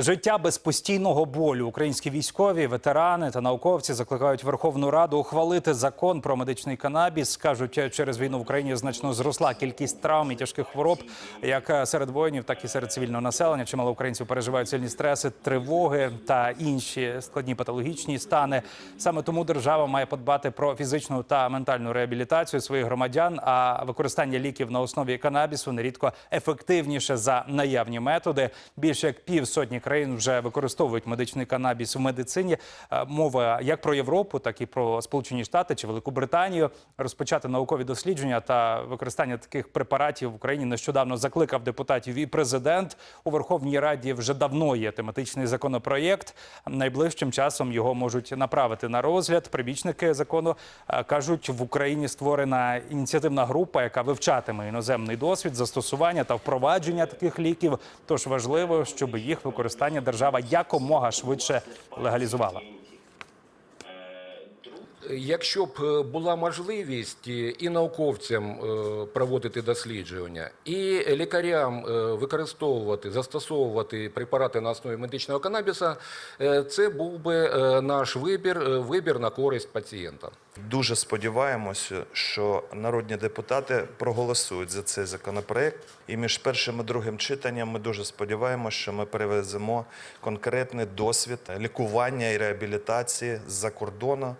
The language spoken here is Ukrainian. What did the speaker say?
Життя без постійного болю. Українські військові, ветерани та науковці закликають Верховну Раду ухвалити закон про медичний канабіс. Кажуть, через війну в Україні значно зросла кількість травм і тяжких хвороб, як серед воїнів, так і серед цивільного населення. Чимало українців переживають сильні стреси, тривоги та інші складні патологічні стани. Саме тому держава має подбати про фізичну та ментальну реабілітацію своїх громадян. А використання ліків на основі канабісу нерідко ефективніше за наявні методи. Більше як півсотні країн вже використовують медичний канабіс в медицині. Е, Мова як про Європу, так і про Сполучені Штати чи Велику Британію. Розпочати наукові дослідження та використання таких препаратів в Україні нещодавно закликав депутатів і президент. У Верховній Раді вже давно є тематичний законопроєкт. Найближчим часом його можуть направити на розгляд. Прибічники закону е, кажуть, в Україні створена ініціативна група, яка вивчатиме іноземний досвід застосування та впровадження таких ліків. Тож важливо, щоб їх використання держава якомога швидше легалізувала. Якщо б е, була можливість е, і науковцям е, проводити дослідження, і лікарям використовувати, застосовувати препарати на основі медичного канабіса, це був би наш вибір, вибір на користь пацієнта. Дуже сподіваємося, що народні депутати проголосують за цей законопроект. І між першим і другим читанням ми дуже сподіваємося, що ми перевеземо конкретний досвід лікування і реабілітації з-за кордону.